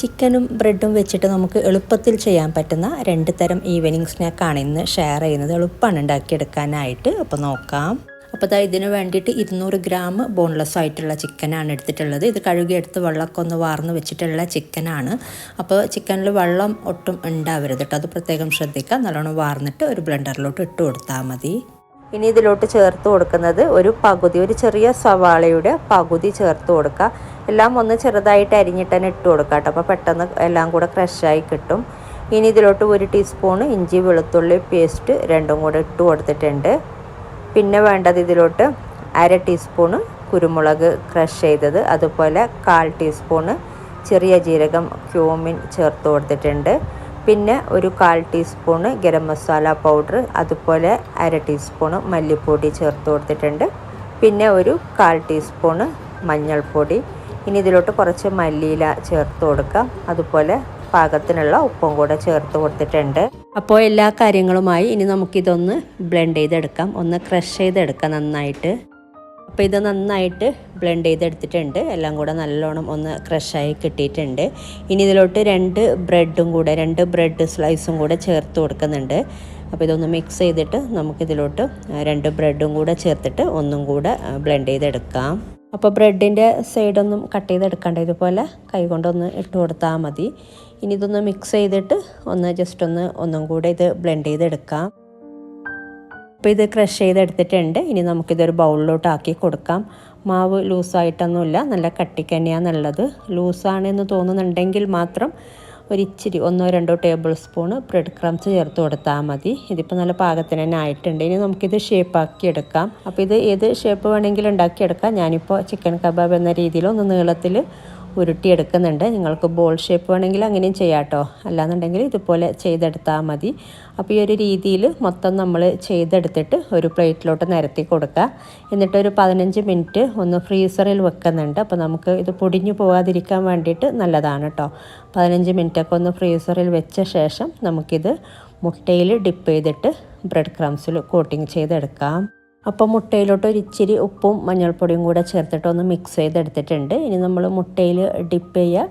ചിക്കനും ബ്രെഡും വെച്ചിട്ട് നമുക്ക് എളുപ്പത്തിൽ ചെയ്യാൻ പറ്റുന്ന രണ്ട് തരം ഈവനിങ് സ്നാക്കാണ് ഇന്ന് ഷെയർ ചെയ്യുന്നത്. എളുപ്പമാണ് ഉണ്ടാക്കിയെടുക്കാനായിട്ട്. അപ്പോൾ നോക്കാം. അപ്പോൾ അതാ ഇതിന് വേണ്ടിയിട്ട് ഇരുന്നൂറ് ഗ്രാം ബോൺലെസ് ആയിട്ടുള്ള ചിക്കനാണ് എടുത്തിട്ടുള്ളത്. ഇത് കഴുകിയെടുത്ത് വെള്ളമൊക്കെ ഒന്ന് വാർന്ന് വെച്ചിട്ടുള്ള ചിക്കനാണ്. അപ്പോൾ ചിക്കനിൽ വെള്ളം ഒട്ടും ഉണ്ടാവരുത് കേട്ടോ. അത് പ്രത്യേകം ശ്രദ്ധിക്കുക. നല്ലോണം വാർന്നിട്ട് ഒരു ബ്ലെൻഡറിലോട്ട് ഇട്ട് കൊടുത്താൽ മതി. ഇനി ഇതിലോട്ട് ചേർത്ത് കൊടുക്കുന്നത് ഒരു പകുതി ഒരു ചെറിയ സവാളയുടെ പകുതി ചേർത്ത് കൊടുക്കുക. എല്ലാം ഒന്ന് ചെറുതായിട്ട് അരിഞ്ഞിട്ട് തന്നെ ഇട്ട് കൊടുക്കുക കേട്ടോ. അപ്പോൾ പെട്ടെന്ന് എല്ലാം കൂടെ ക്രഷായി കിട്ടും. ഇനി ഇതിലോട്ട് ഒരു ടീസ്പൂൺ ഇഞ്ചി വെളുത്തുള്ളി പേസ്റ്റ് രണ്ടും കൂടെ ഇട്ട് കൊടുത്തിട്ടുണ്ട്. പിന്നെ വേണ്ടത് ഇതിലോട്ട് അര ടീസ്പൂണ് കുരുമുളക് ക്രഷ് ചെയ്തത്. അതുപോലെ കാൽ ടീസ്പൂണ് ചെറിയ ജീരകം ക്യൂമിൻ ചേർത്ത് കൊടുത്തിട്ടുണ്ട്. പിന്നെ ഒരു കാൽ ടീസ്പൂണ് ഗരം മസാല പൗഡർ അതുപോലെ അര ടീസ്പൂണ് മല്ലിപ്പൊടി ചേർത്ത് കൊടുത്തിട്ടുണ്ട്. പിന്നെ ഒരു കാൽ ടീസ്പൂണ് മഞ്ഞൾപ്പൊടി. ഇനി ഇതിലോട്ട് കുറച്ച് മല്ലിയില ചേർത്ത് കൊടുക്കാം. അതുപോലെ പാകത്തിനുള്ള ഉപ്പും കൂടെ ചേർത്ത് കൊടുത്തിട്ടുണ്ട്. അപ്പോൾ എല്ലാ കാര്യങ്ങളുമായി ഇനി നമുക്കിതൊന്ന് ബ്ലെൻഡ് ചെയ്തെടുക്കാം. ഒന്ന് ക്രഷ് ചെയ്തെടുക്കാം നന്നായിട്ട്. അപ്പോൾ ഇത് നന്നായിട്ട് ബ്ലെൻഡ് ചെയ്തെടുത്തിട്ടുണ്ട്. എല്ലാം കൂടെ നല്ലോണം ഒന്ന് ക്രഷായി കിട്ടിയിട്ടുണ്ട്. ഇനി ഇതിലോട്ട് രണ്ട് ബ്രെഡും കൂടെ രണ്ട് ബ്രെഡ് സ്ലൈസും കൂടെ ചേർത്ത് കൊടുക്കുന്നുണ്ട്. അപ്പോൾ ഇതൊന്ന് മിക്സ് ചെയ്തിട്ട് നമുക്കിതിലോട്ട് രണ്ട് ബ്രെഡും കൂടെ ചേർത്തിട്ട് ഒന്നും കൂടെ ബ്ലെൻഡ് ചെയ്തെടുക്കാം. അപ്പോൾ ബ്രെഡിന്റെ സൈഡൊന്നും കട്ട് ചെയ്തെടുക്കണ്ട. ഇതുപോലെ കൈകൊണ്ടൊന്ന് ഇട്ട് കൊടുത്താൽ മതി. ഇനി ഇതൊന്ന് മിക്സ് ചെയ്തിട്ട് ഒന്ന് ജസ്റ്റ് ഒന്ന് ഒന്നും കൂടെ ഇത് ബ്ലെൻഡ് ചെയ്തെടുക്കാം. അപ്പോൾ ഇത് ക്രഷ് ചെയ്തെടുത്തിട്ടുണ്ട്. ഇനി നമുക്കിതൊരു ബൗളിലോട്ടാക്കി കൊടുക്കാം. മാവ് ലൂസായിട്ടൊന്നുമില്ല. നല്ല കട്ടിക്ക് തന്നെയാണെന്നുള്ളത് ലൂസാണെന്ന് തോന്നുന്നുണ്ടെങ്കിൽ മാത്രം ഒരിച്ചിരി ഒന്നോ രണ്ടോ ടേബിൾ സ്പൂൺ ബ്രെഡ് ക്രംസ് ചേർത്ത് കൊടുത്താൽ മതി. ഇതിപ്പോൾ നല്ല പാകത്തിന് തന്നെ ആയിട്ടുണ്ട്. ഇനി നമുക്കിത് ഷേപ്പാക്കി എടുക്കാം. അപ്പോൾ ഇത് ഏത് ഷേപ്പ് വേണമെങ്കിലും ഉണ്ടാക്കിയെടുക്കാം. ഞാനിപ്പോൾ ചിക്കൻ കബാബ് എന്ന രീതിയിൽ ഒന്ന് നീളത്തിൽ ഉരുട്ടിയെടുക്കുന്നുണ്ട്. നിങ്ങൾക്ക് ബോൾ ഷേപ്പ് വേണമെങ്കിൽ അങ്ങനെയും ചെയ്യാം കേട്ടോ അല്ലാന്നുണ്ടെങ്കിൽ ഇതുപോലെ ചെയ്തെടുത്താൽ മതി. അപ്പോൾ ഈ ഒരു രീതിയിൽ മൊത്തം നമ്മൾ ചെയ്തെടുത്തിട്ട് ഒരു പ്ലേറ്റിലോട്ട് നിരത്തി കൊടുക്കുക. എന്നിട്ട് ഒരു പതിനഞ്ച് മിനിറ്റ് ഒന്ന് ഫ്രീസറിൽ വെക്കുന്നുണ്ട്. അപ്പോൾ നമുക്ക് ഇത് പൊടിഞ്ഞു പോകാതിരിക്കാൻ വേണ്ടിയിട്ട് നല്ലതാണ് കേട്ടോ പതിനഞ്ച് മിനിറ്റൊക്കെ ഒന്ന് ഫ്രീസറിൽ വെച്ച ശേഷം നമുക്കിത് മുട്ടയിൽ ഡിപ്പ് ചെയ്തിട്ട് ബ്രെഡ് ക്രംസിൽ കോട്ടിങ് ചെയ്തെടുക്കാം. അപ്പോൾ മുട്ടയിലോട്ട് ഒരു ഇച്ചിരി ഉപ്പും മഞ്ഞൾപ്പൊടിയും കൂടെ ചേർത്തിട്ട് ഒന്ന് മിക്സ് ചെയ്തെടുത്തിട്ടുണ്ട്. ഇനി നമ്മൾ മുട്ടയിൽ ഡിപ്പ് ചെയ്യുക.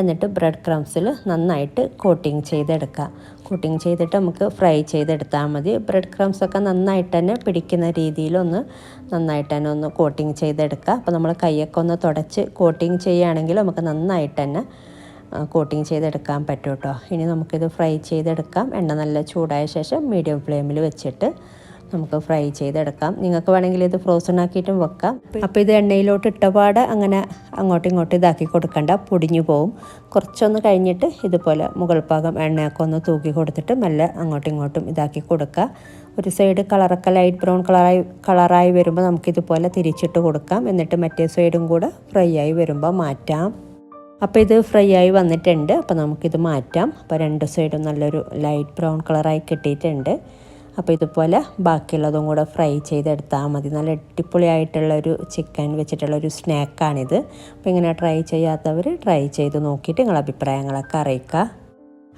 എന്നിട്ട് ബ്രെഡ് ക്രംസിൽ നന്നായിട്ട് കോട്ടിങ് ചെയ്തെടുക്കുക. കോട്ടിങ് ചെയ്തിട്ട് നമുക്ക് ഫ്രൈ ചെയ്തെടുത്താൽ മതി. ബ്രെഡ് ക്രംസൊക്കെ നന്നായിട്ട് തന്നെ പിടിക്കുന്ന രീതിയിലൊന്ന് നന്നായിട്ട് തന്നെ ഒന്ന് കോട്ടിങ് ചെയ്തെടുക്കുക. അപ്പോൾ നമ്മൾ കൈയൊക്കെ ഒന്ന് തുടച്ച് കോട്ടിങ് ചെയ്യുകയാണെങ്കിൽ നമുക്ക് നന്നായിട്ട് തന്നെ കോട്ടിങ് ചെയ്തെടുക്കാൻ പറ്റും കേട്ടോ ഇനി നമുക്കിത് ഫ്രൈ ചെയ്തെടുക്കാം. എണ്ണ നല്ല ചൂടായ ശേഷം മീഡിയം ഫ്ലെയിമിൽ വെച്ചിട്ട് നമുക്ക് ഫ്രൈ ചെയ്തെടുക്കാം. നിങ്ങൾക്ക് വേണമെങ്കിൽ ഇത് ഫ്രോസൺ ആക്കിയിട്ടും വെക്കാം. അപ്പോൾ ഇത് എണ്ണയിലോട്ട് ഇട്ടപാട് അങ്ങനെ അങ്ങോട്ടും ഇങ്ങോട്ടും ഇതാക്കി കൊടുക്കണ്ട. പൊടിഞ്ഞു പോവും. കുറച്ചൊന്ന് കഴിഞ്ഞിട്ട് ഇതുപോലെ മുകൾ ഭാഗം എണ്ണയൊക്കെ ഒന്ന് തൂക്കി കൊടുത്തിട്ട് മെല്ലെ അങ്ങോട്ടും ഇങ്ങോട്ടും ഇതാക്കി കൊടുക്കുക. ഒരു സൈഡ് കളറൊക്കെ ലൈറ്റ് ബ്രൗൺ കളറായി കളറായി വരുമ്പോൾ നമുക്കിതുപോലെ തിരിച്ചിട്ട് കൊടുക്കാം. എന്നിട്ട് മറ്റേ സൈഡും കൂടെ ഫ്രൈ ആയി വരുമ്പോൾ മാറ്റാം. അപ്പോൾ ഇത് ഫ്രൈ ആയി വന്നിട്ടുണ്ട്. അപ്പോൾ നമുക്കിത് മാറ്റാം. അപ്പോൾ രണ്ട് സൈഡും നല്ലൊരു ലൈറ്റ് ബ്രൗൺ കളറായി കിട്ടിയിട്ടുണ്ട്. അപ്പോൾ ഇതുപോലെ ബാക്കിയുള്ളതും കൂടെ ഫ്രൈ ചെയ്തെടുത്താൽ മതി. നല്ല അടിപൊളിയായിട്ടുള്ളൊരു ചിക്കൻ വെച്ചിട്ടുള്ളൊരു സ്നാക്കാണിത്. അപ്പോൾ ഇങ്ങനെ ട്രൈ ചെയ്യാത്തവർ ട്രൈ ചെയ്ത് നോക്കിയിട്ട് നിങ്ങളുടെ അഭിപ്രായങ്ങളൊക്കെ അറിയിക്കുക.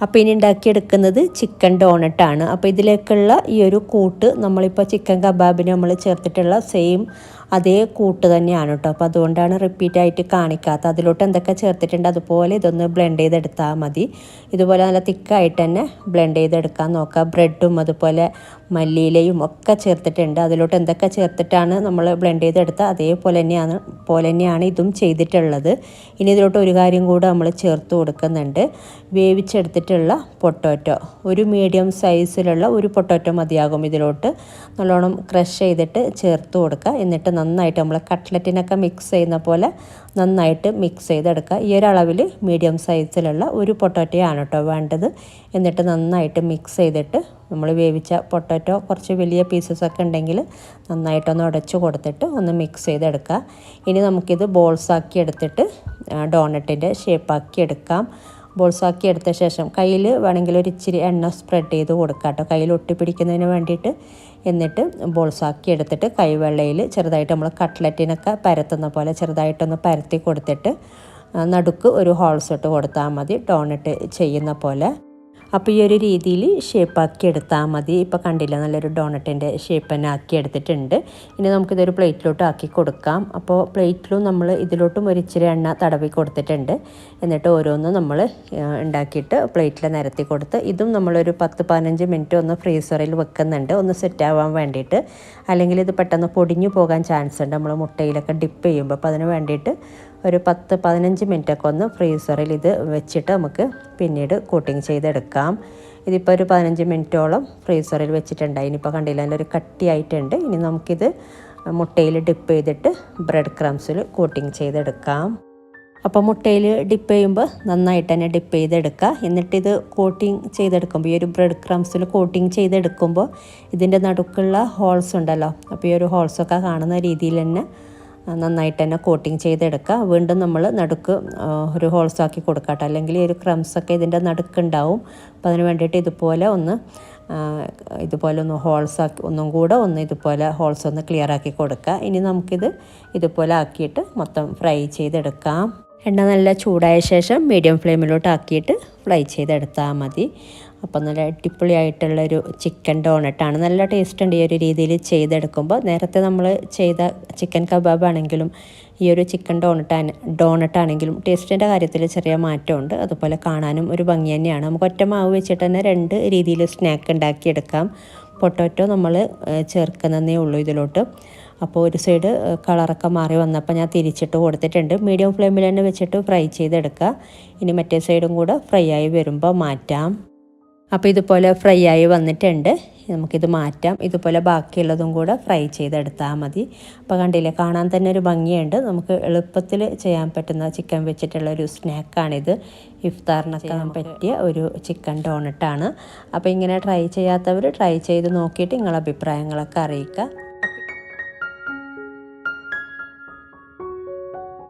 അപ്പോൾ ഇനി ഉണ്ടാക്കിയെടുക്കുന്നത് ചിക്കൻ ഡോണട്ടാണ് അപ്പോൾ ഇതിലേക്കുള്ള ഈ ഒരു കൂട്ട് നമ്മളിപ്പോൾ ചിക്കൻ കബാബിന് നമ്മൾ ചേർത്തിട്ടുള്ള സെയിം അതേ കൂട്ട് തന്നെയാണ് കേട്ടോ അപ്പോൾ അതുകൊണ്ടാണ് റിപ്പീറ്റായിട്ട് കാണിക്കാത്തത്. അതിലോട്ട് എന്തൊക്കെ ചേർത്തിട്ടുണ്ട് അതുപോലെ ഇതൊന്ന് ബ്ലെൻഡ് ചെയ്തെടുത്താൽ മതി. ഇതുപോലെ നല്ല തിക്കായിട്ട് തന്നെ ബ്ലെൻഡ് ചെയ്തെടുക്കാൻ നോക്കുക ബ്രെഡും അതുപോലെ മല്ലിയിലയും ഒക്കെ ചേർത്തിട്ടുണ്ട്. അതിലോട്ട് എന്തൊക്കെ ചേർത്തിട്ടാണ് നമ്മൾ ബ്ലെൻഡ് ചെയ്തെടുത്ത അതേപോലെ തന്നെയാണ് പോലെ തന്നെയാണ് ഇതും ചെയ്തിട്ടുള്ളത്. ഇനി ഇതിലോട്ട് ഒരു കാര്യം കൂടെ നമ്മൾ ചേർത്ത് കൊടുക്കുന്നുണ്ട്. വേവിച്ചെടുത്തിട്ടുള്ള പൊട്ടോറ്റോ. ഒരു മീഡിയം സൈസിലുള്ള ഒരു പൊട്ടോറ്റോ മതിയാകും ഇതിലോട്ട്. നല്ലോണം ക്രഷ് ചെയ്തിട്ട് ചേർത്ത് കൊടുക്കുക. എന്നിട്ട് നന്നായിട്ട് നമ്മൾ കട്ട്ലറ്റിനൊക്കെ മിക്സ് ചെയ്യുന്ന പോലെ നന്നായിട്ട് മിക്സ് ചെയ്തെടുക്കുക. ഈ ഒരു അളവിൽ മീഡിയം സൈസിലുള്ള ഒരു പൊട്ടോറ്റയാണ് കേട്ടോ വേണ്ടത്. എന്നിട്ട് നന്നായിട്ട് മിക്സ് ചെയ്തിട്ട് നമ്മൾ വേവിച്ച പൊട്ടറ്റോ കുറച്ച് വലിയ പീസസ് ഒക്കെ ഉണ്ടെങ്കിൽ നന്നായിട്ടൊന്ന് ഉടച്ചു കൊടുത്തിട്ട് ഒന്ന് മിക്സ് ചെയ്തെടുക്കുക. ഇനി നമുക്കിത് ബോൾസാക്കി എടുത്തിട്ട് ഡോണറ്റിന്റെ ഷേപ്പാക്കി എടുക്കാം. ബോൾസാക്കി എടുത്ത ശേഷം കയ്യിൽ വേണമെങ്കിൽ ഒരു ഇച്ചിരി എണ്ണ സ്പ്രെഡ് ചെയ്ത് കൊടുക്കുക കേട്ടോ. കയ്യിൽ ഒട്ടിപ്പിടിക്കുന്നതിന് വേണ്ടിയിട്ട് എന്നിട്ട് ബോൾസാക്കി എടുത്തിട്ട് കൈവെള്ളയിൽ ചെറുതായിട്ട് നമ്മൾ കട്ട്ലറ്റിനൊക്കെ പരത്തുന്ന പോലെ ചെറുതായിട്ടൊന്ന് പരത്തി കൊടുത്തിട്ട് നടുക്ക് ഒരു ഹോൾസ് ഇട്ട് കൊടുത്താൽ മതി. ടോണിട്ട് ചെയ്യുന്ന പോലെ. അപ്പോൾ ഈ ഒരു രീതിയിൽ ഷേപ്പാക്കി എടുത്താൽ മതി. ഇപ്പോൾ കണ്ടില്ല നല്ലൊരു ഡോണറ്റിന്റെ ഷേപ്പ് തന്നെ ആക്കി എടുത്തിട്ടുണ്ട്. ഇനി നമുക്കിതൊരു പ്ലേറ്റിലോട്ട് ആക്കി കൊടുക്കാം. അപ്പോൾ പ്ലേറ്റിലും നമ്മൾ ഇതിലോട്ടും ഒരു ഇച്ചിരി എണ്ണ തടവി കൊടുത്തിട്ടുണ്ട്. എന്നിട്ട് ഓരോന്നും നമ്മൾ ഉണ്ടാക്കിയിട്ട് പ്ലേറ്റിൽ നിരത്തി കൊടുത്ത് ഇതും നമ്മളൊരു പത്ത് പതിനഞ്ച് മിനിറ്റ് ഒന്ന് ഫ്രീസറിൽ വെക്കുന്നുണ്ട്. ഒന്ന് സെറ്റ് ആവാൻ വേണ്ടിയിട്ട്. അല്ലെങ്കിൽ ഇത് പെട്ടെന്ന് പൊടിഞ്ഞു പോകാൻ ചാൻസ് ഉണ്ട്. നമ്മൾ മുട്ടയിലൊക്കെ ഡിപ്പ് ചെയ്യുമ്പോൾ അപ്പോൾ അതിന് വേണ്ടിയിട്ട് ഒരു പത്ത് പതിനഞ്ച് മിനിറ്റൊക്കെ ഒന്ന് ഫ്രീസറിൽ ഇത് വെച്ചിട്ട് നമുക്ക് പിന്നീട് കൂട്ടിങ് ചെയ്തെടുക്കാം. ഇതിപ്പോൾ ഒരു പതിനഞ്ച് മിനിറ്റോളം ഫ്രീസറിൽ വെച്ചിട്ടുണ്ട്. ഇനിയിപ്പോൾ കണ്ടില്ല അതിന്റെ ഒരു കട്ടിയായിട്ടുണ്ട്. ഇനി നമുക്കിത് മുട്ടയിൽ ഡിപ്പ് ചെയ്തിട്ട് ബ്രെഡ് ക്രംസിൽ കോട്ടിങ് ചെയ്തെടുക്കാം. അപ്പോൾ മുട്ടയിൽ ഡിപ്പ് ചെയ്യുമ്പോൾ നന്നായിട്ട് തന്നെ ഡിപ്പ് ചെയ്തെടുക്കുക. എന്നിട്ടിത് കോട്ടിങ് ചെയ്തെടുക്കുമ്പോൾ ഈ ഒരു ബ്രെഡ് ക്രംസിൽ കോട്ടിങ് ചെയ്തെടുക്കുമ്പോൾ ഇതിന്റെ നടുക്കുള്ള ഹോൾസ് ഉണ്ടല്ലോ. അപ്പോൾ ഈ ഒരു ഹോൾസൊക്കെ കാണുന്ന രീതിയിൽ തന്നെ നന്നായിട്ട് തന്നെ കോട്ടിങ് ചെയ്തെടുക്കുക. വീണ്ടും നമ്മൾ നടുക്ക് ഒരു ഹോൾസ് ആക്കി കൊടുക്കട്ടെ അല്ലെങ്കിൽ ഒരു ക്രംസൊക്കെ ഇതിന്റെ നടുക്കുണ്ടാവും. അപ്പോൾ അതിന് വേണ്ടിയിട്ട് ഇതുപോലെ ഒന്ന് ഇതുപോലെ ഒന്ന് ഹോൾസ് ആക്കി ഒന്നും കൂടെ ഒന്ന് ഇതുപോലെ ഹോൾസ് ഒന്ന് ക്ലിയർ ആക്കി കൊടുക്കുക. ഇനി നമുക്കിത് ഇതുപോലെ ആക്കിയിട്ട് മൊത്തം ഫ്രൈ ചെയ്തെടുക്കാം. എണ്ണ നല്ല ചൂടായ ശേഷം മീഡിയം ഫ്ലെയിമിലോട്ട് ആക്കിയിട്ട് ഫ്രൈ ചെയ്തെടുത്താൽ മതി. അപ്പോൾ നല്ല അടിപൊളിയായിട്ടുള്ളൊരു ചിക്കൻ ഡോണട്ടാണ് നല്ല ടേസ്റ്റ് ഉണ്ട് ഈ ഒരു രീതിയിൽ ചെയ്തെടുക്കുമ്പോൾ നേരത്തെ നമ്മൾ ചെയ്ത ചിക്കൻ കബാബ് ആണെങ്കിലും ഈ ഒരു ചിക്കൻ ഡോണട്ട് ഡോണട്ടാണെങ്കിലും ടേസ്റ്റിന്റെ കാര്യത്തിൽ ചെറിയ മാറ്റമുണ്ട്. അതുപോലെ കാണാനും ഒരു ഭംഗി തന്നെയാണ്. നമുക്ക് ഒറ്റ മാവ് വെച്ചിട്ട് തന്നെ രണ്ട് രീതിയിൽ സ്നാക്ക് ഉണ്ടാക്കിയെടുക്കാം. പൊട്ടോറ്റോ നമ്മൾ ചേർക്കുന്നതേ ഉള്ളൂ ഇതിലോട്ട്. അപ്പോൾ ഒരു സൈഡ് കളറൊക്കെ മാറി വന്നപ്പോൾ ഞാൻ തിരിച്ചിട്ട് കൊടുത്തിട്ടുണ്ട്. മീഡിയം ഫ്ലെയിമിൽ തന്നെ വെച്ചിട്ട് ഫ്രൈ ചെയ്തെടുക്കുക ഇനി മറ്റേ സൈഡും കൂടെ ഫ്രൈ ആയി വരുമ്പോൾ മാറ്റാം. അപ്പോൾ ഇതുപോലെ ഫ്രൈ ആയി വന്നിട്ടുണ്ട്. നമുക്കിത് മാറ്റാം. ഇതുപോലെ ബാക്കിയുള്ളതും കൂടെ ഫ്രൈ ചെയ്തെടുത്താൽ മതി. അപ്പോൾ കണ്ടില്ലേ കാണാൻ തന്നെ ഒരു ഭംഗിയുണ്ട്. നമുക്ക് എളുപ്പത്തിൽ ചെയ്യാൻ പറ്റുന്ന ചിക്കൻ വെച്ചിട്ടുള്ള ഒരു സ്നാക്കാണിത് ഇഫ്താറിനൊക്കെ പറ്റിയ ഒരു ചിക്കൻ ഡോണട്ടാണ് അപ്പോൾ ഇങ്ങനെ ട്രൈ ചെയ്യാത്തവർ ട്രൈ ചെയ്ത് നോക്കിയിട്ട് നിങ്ങളുടെ അഭിപ്രായങ്ങളൊക്കെ അറിയിക്കുക.